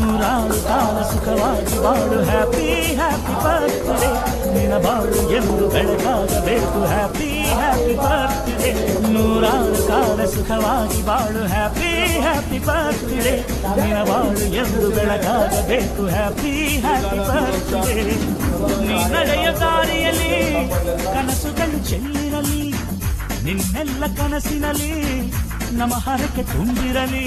ನೂರಾರು ಕಾಲ ಸುಖವಾಗಿ ಬಾಳು. ಹ್ಯಾಪಿ ಹ್ಯಾಪಿ ಬರ್ತಿದೆ ನಿನ್ನ ಬಾಳು ಎಂದು ಬೆಳಕಾಗಬೇಕು. ಹ್ಯಾಪಿ ಹ್ಯಾಪಿ ಬರ್ತಿದೆ ನೂರಾರು ಕಾಲ ಸುಖವಾಗಿ ಬಾಳು. ಹ್ಯಾಪಿ ಹ್ಯಾಪಿ ಬರ್ತಿದೆ ನಿನ್ನ ಬಾಳು ಎಂದು ಬೆಳಕಾಗಬೇಕು. ಹ್ಯಾಪಿ ಹ್ಯಾಪಿ ಬರ್ತಿದೆ ನಡೆಯ ದಾರಿಯಲ್ಲಿ ಕನಸುಗಳು ಚೆಲ್ಲಿರಲಿ ನಿನ್ನೆಲ್ಲ ಕನಸಿನಲ್ಲಿ ನಮ್ಮ ಹರಕೆ ತುಂಬಿರಲಿ.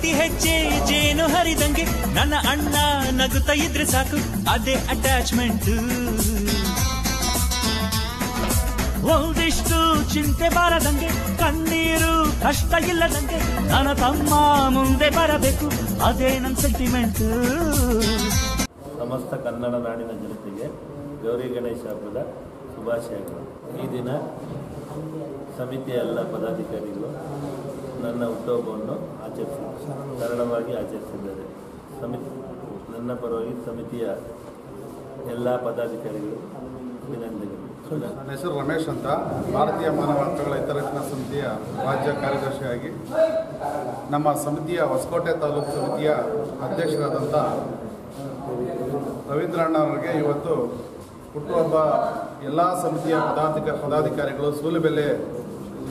ಪ್ರತಿ ಹೆಜ್ಜೆ ಜೇನು ಹರಿದಂಗೆ ನನ್ನ ಅಣ್ಣ ನಗುತ್ತಾ ಇದ್ರೆ ಸಾಕು, ಅದೇ ಅಟ್ಯಾಚ್ಮೆಂಟ್ ಒಂದಿಷ್ಟು ಚಿಂತೆ ಬಾರದಂಗೆ, ಕಣ್ಣೀರು ಕಷ್ಟ ಇಲ್ಲದಂಗೆ ನನ್ನ ತಮ್ಮ ಮುಂದೆ ಬರಬೇಕು, ಅದೇ ನನ್ನ ಸೆಂಟಿಮೆಂಟ್ ಸಮಸ್ತ ಕನ್ನಡ ನಾಡಿನ ಜನತೆಗೆ ಗೌರಿ ಗಣೇಶ ಹಬ್ಬದ ಶುಭಾಶಯಗಳು. ಈ ದಿನ ಸಮಿತಿಯ ಎಲ್ಲ ಪದಾಧಿಕಾರಿಗಳು ನನ್ನ ಹುಟ್ಟುಹಬ್ಬವನ್ನು ಆಚರಿಸಿ ಸರಳವಾಗಿ ಆಚರಿಸಿದ್ದಾರೆ. ಸಮಿತಿ, ನನ್ನ ಪರವಾಗಿ ಸಮಿತಿಯ ಎಲ್ಲ ಪದಾಧಿಕಾರಿಗಳು, ಅಭಿನಂದನೆಗಳು. ನನ್ನ ಹೆಸರು ರಮೇಶ್ ಅಂತ. ಭಾರತೀಯ ಮಾನವ ಹಕ್ಕುಗಳ ಹಿತರಕ್ಷಣಾ ಸಮಿತಿಯ ರಾಜ್ಯ ಕಾರ್ಯದರ್ಶಿಯಾಗಿ ನಮ್ಮ ಸಮಿತಿಯ ಹೊಸಕೋಟೆ ತಾಲೂಕು ಸಮಿತಿಯ ಅಧ್ಯಕ್ಷರಾದಂಥ ರವೀಂದ್ರಣ್ಣವರಿಗೆ ಇವತ್ತು ಹುಟ್ಟುಹಬ್ಬ ಎಲ್ಲ ಸಮಿತಿಯ ಪದಾಧಿಕ ಪದಾಧಿಕಾರಿಗಳು ಸೂಲುಬೆಲೆ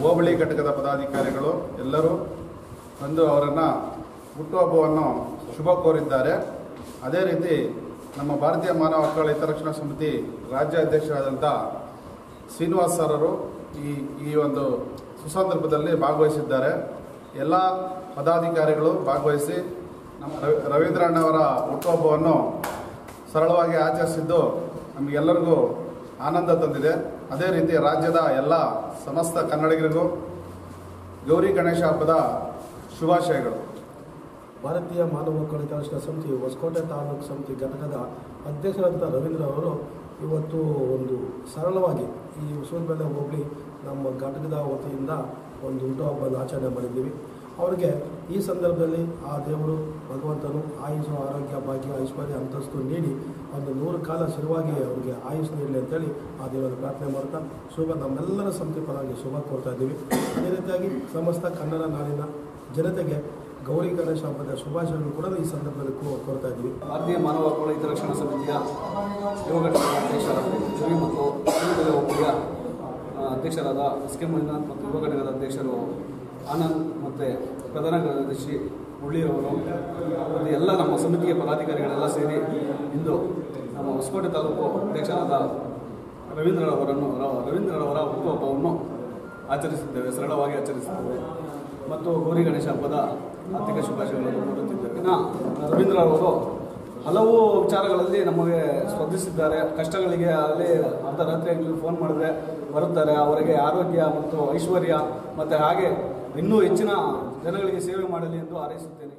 ಹೋಬಳಿ ಘಟಕದ ಪದಾಧಿಕಾರಿಗಳು ಎಲ್ಲರೂ ಬಂದು ಅವರನ್ನು ಹುಟ್ಟುಹಬ್ಬವನ್ನು ಶುಭ ಕೋರಿದ್ದಾರೆ. ಅದೇ ರೀತಿ ನಮ್ಮ ಭಾರತೀಯ ಮಾನವ ಹಕ್ಕುಗಳ ಹಿತರಕ್ಷಣಾ ಸಮಿತಿ ರಾಜ್ಯಾಧ್ಯಕ್ಷರಾದಂಥ ಶ್ರೀನಿವಾಸ್ ಸರರು ಈ ಈ ಒಂದು ಸುಸಂದರ್ಭದಲ್ಲಿ ಭಾಗವಹಿಸಿದ್ದಾರೆ. ಎಲ್ಲ ಪದಾಧಿಕಾರಿಗಳು ಭಾಗವಹಿಸಿ ನಮ್ಮ ರವಿ- ರವೀಂದ್ರಣ್ಣವರ ಹುಟ್ಟುಹಬ್ಬವನ್ನು ಸರಳವಾಗಿ ಆಚರಿಸಿದ್ದು ನಮಗೆಲ್ಲರಿಗೂ ಆನಂದ ತಂದಿದೆ. ಅದೇ ರೀತಿ ರಾಜ್ಯದ ಎಲ್ಲ ಸಮಸ್ತ ಕನ್ನಡಿಗರಿಗೂ ಗೌರಿ ಗಣೇಶ ಹಬ್ಬದ ಶುಭಾಶಯಗಳು. ಭಾರತೀಯ ಮಾನವ ಹಿತರಕ್ಷಣಾ ಸಮಿತಿ ಹೊಸಕೋಟೆ ತಾಲೂಕು ಸಮಿತಿ ಘಟಕದ ಅಧ್ಯಕ್ಷರಾದಂಥ ರವೀಂದ್ರ ಅವರು ಇವತ್ತು ಒಂದು ಸರಳವಾಗಿ ಈ ಉಸುಲ್ಬೆಲೆ ಹೋಗಲಿ ನಮ್ಮ ಘಟಕದ ವತಿಯಿಂದ ಒಂದು ಹುಟ್ಟುಹಬ್ಬದ ಆಚರಣೆ ಮಾಡಿದ್ದೀವಿ. ಅವರಿಗೆ ಈ ಸಂದರ್ಭದಲ್ಲಿ ಆ ದೇವರು ಭಗವಂತನು ಆಯುಷು ಆರೋಗ್ಯ, ಭಾಗ್ಯ, ಐಶ್ವರ್ಯ, ಅಂತಸ್ತು ನೀಡಿ ಒಂದು ನೂರು ಕಾಲ ಶುರುವಾಗಿ ಅವರಿಗೆ ಆಯುಷ್ ನೀಡಲಿ ಅಂತೇಳಿ ಆ ದೇವರ ಪ್ರಾರ್ಥನೆ ಮಾಡ್ತಾ ಶುಭ ನಮ್ಮೆಲ್ಲರ ಸಮಿತಿ ಪರವಾಗಿ ಶುಭ ಕೋರ್ತಾ ಇದ್ದೀವಿ. ಅದೇ ರೀತಿಯಾಗಿ ಸಮಸ್ತ ಕನ್ನಡ ನಾಡಿನ ಜನತೆಗೆ ಗೌರಿ ಗಣೇಶ ಹಬ್ಬದ ಶುಭಾಶಯಗಳು ಕೂಡ ಈ ಸಂದರ್ಭದಲ್ಲಿ ಕೋರ್ತಾ ಇದ್ದೀವಿ. ಭಾರತೀಯ ಮಾನವ ಹಕ್ಕುಗಳ ಹಿತರಕ್ಷಣಾ ಸಮಿತಿಯ ಘಟಕದ ಅಧ್ಯಕ್ಷರಾದ ಅಧ್ಯಕ್ಷರಾದ ಎಸ್ ಕೆ ಮಂಜುನಾಥ್ ಮತ್ತು ಯುವ ಅಧ್ಯಕ್ಷರು ಆನಂದ್ ಮತ್ತು ಪ್ರಧಾನ ಕಾರ್ಯದರ್ಶಿ ಮುಳ್ಳಿರವರು ಮತ್ತು ಎಲ್ಲ ನಮ್ಮ ಸಮಿತಿಯ ಪದಾಧಿಕಾರಿಗಳೆಲ್ಲ ಸೇರಿ ಇಂದು ನಮ್ಮ ಹೊಸಕೋಟೆ ತಾಲೂಕು ಅಧ್ಯಕ್ಷರಾದ ರವೀಂದ್ರರವರನ್ನು ರವೀಂದ್ರರವರ ಹುಟ್ಟುಹಬ್ಬವನ್ನು ಆಚರಿಸಿದ್ದೇವೆ, ಸರಳವಾಗಿ ಆಚರಿಸಿದ್ದೇವೆ. ಮತ್ತು ಗೌರಿ ಗಣೇಶ ಹಬ್ಬದ ಆರ್ಥಿಕ ಶುಭಾಶಯಗಳನ್ನು ಕೋರುತ್ತಿದ್ದೇವೆ. ಇನ್ನು ರವೀಂದ್ರರವರು ಹಲವು ವಿಚಾರಗಳಲ್ಲಿ ನಮಗೆ ಸ್ಪರ್ಧಿಸಿದ್ದಾರೆ ಕಷ್ಟಗಳಿಗೆ ಅಲ್ಲಿ ಅರ್ಧ ಫೋನ್ ಮಾಡಿದ್ರೆ ಬರುತ್ತಾರೆ. ಅವರಿಗೆ ಆರೋಗ್ಯ ಮತ್ತು ಐಶ್ವರ್ಯ, ಮತ್ತು ಹಾಗೆ ಇನ್ನೂ ಹೆಚ್ಚಿನ ಜನಗಳಿಗೆ ಸೇವೆ ಮಾಡಲಿ ಎಂದು ಹಾರೈಸುತ್ತೇನೆ.